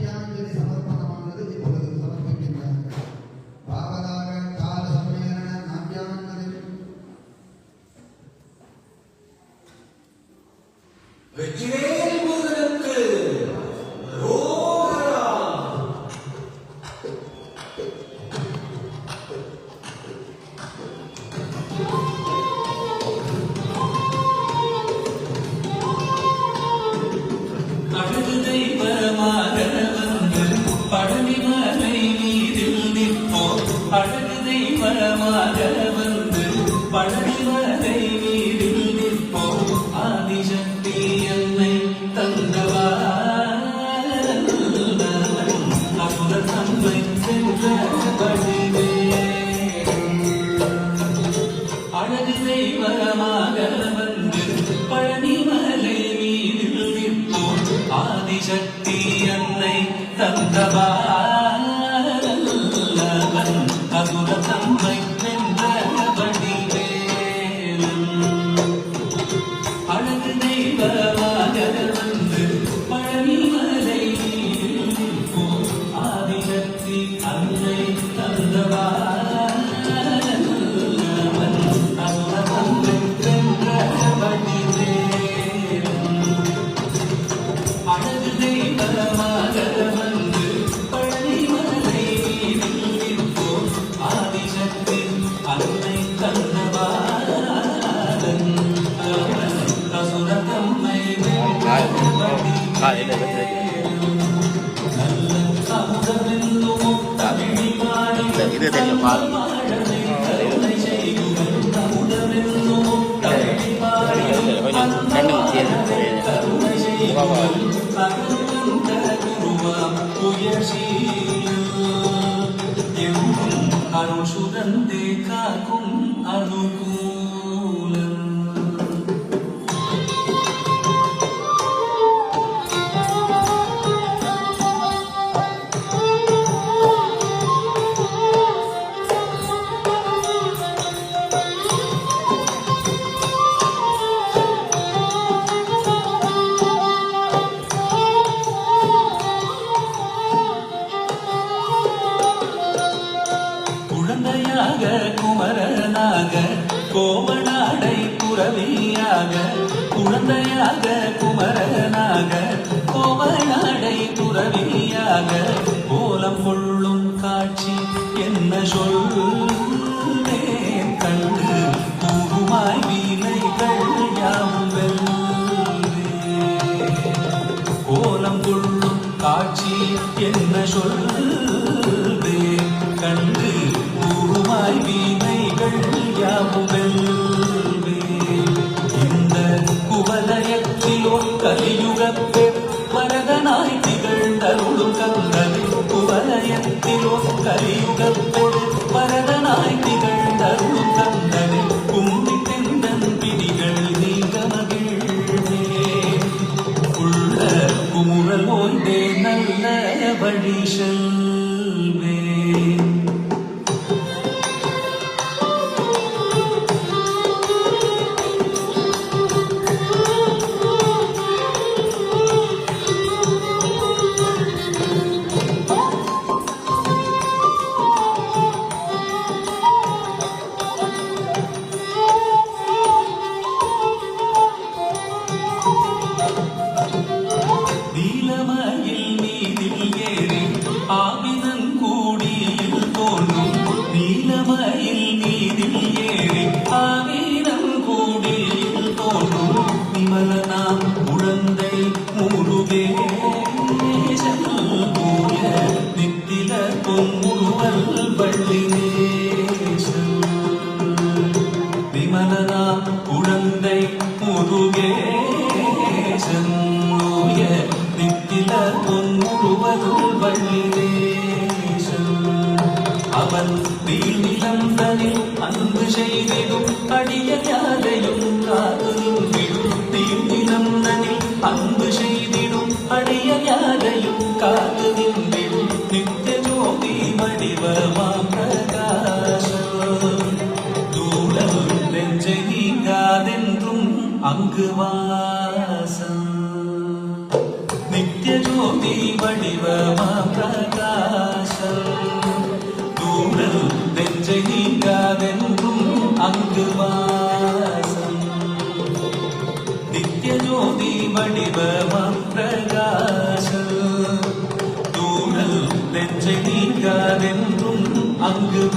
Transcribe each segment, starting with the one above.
அத்தியாஞ்சலி சமர்ப்பணமானது இப்பொழுது சமர்ப்பிக்கின்றார் பாவதாக கால சம்மேளன நாட்டியானது வெற்றிவேல் தெய்வமாக பழனிமலை மீதில் நிற்போம். ஆதிசக்தி என்னை தந்தவா அமுத தந்தை சென்ற வழிவே அழகு தெய்வமாக வந்து பழனிமலை மீதில் நிற்போம் ஆதிசக்தி அன்னை தந்தவான் அசுர தம்மை வென்ற வடிவேலன் அழகு தெய்வமாக ഇത് തന്നെ പാടും രണ്ടും ചെയ്യുന്നു അരുഷുരൻ കാക്കു குமரனாக குமரனாக கோவனாடை துறவியாக குழந்தையாக குமரனாக கோவனாடை துறவியாக கோலம் கொள்ளும் காட்சி என்ன சொல்வேன் கண்டு கூறுமாய் வீணைகள் யாவும் கோலம் கொள்ளும் காட்சி என்ன சொல்வே கூறுமாய் வீணைகள் யாவுவெல்வே இந்த குவலயத்திலோ கலியுகப்பே வரதனாய் திகழ்ந்தருளும் கந்தனை குவலயத்திலோ கலியுகப்பே வரதனாய் திகழ்ந்தருளும் கந்தனை கும்பி தெந்தன் பிடிகள் நீங்க மகிழ்வே உள்ள குமுறல் நல்ல வழி மயில் மீதில் ஏறி ஆவினன் கூடியில் தோன்றும். நிமலனாம் குழந்தை முருகே போய நித்தில பொன்முருவல் வள்ளி நேசன் விமலனா குழந்தை முருகேசன் நோய நித்தில பொன்முருவதுள் வள்ளிதேசன் അവൻ നീളിതം തനിൽ അൻപ് ചെയ്തിടും അടിയല്ലാതെയും കാതലും വിടും. നീളിതം തനിൽ അൻപ് ചെയ്തിടും അടിയല്ലാതെയും കാതലും വിടും. നിത്യജ്യോതി മടിവമാപ്രകാശം ദൂരവും നെഞ്ചനീങ്ങാതെന്തും അങ്കുവാസം നിത്യജ്യോതി മടിവമാ வடிவமம் பிரகாசம். தூணல் நெஞ்சை நீங்காதென்றும் அங்கு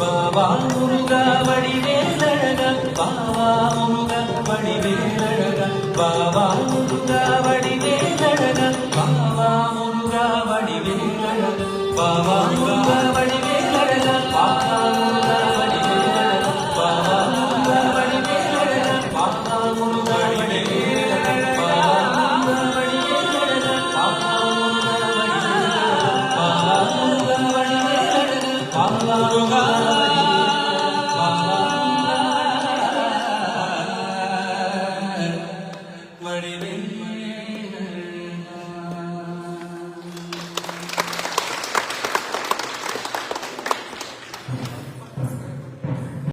பாவா முருகா வடிவேலழகா பாவா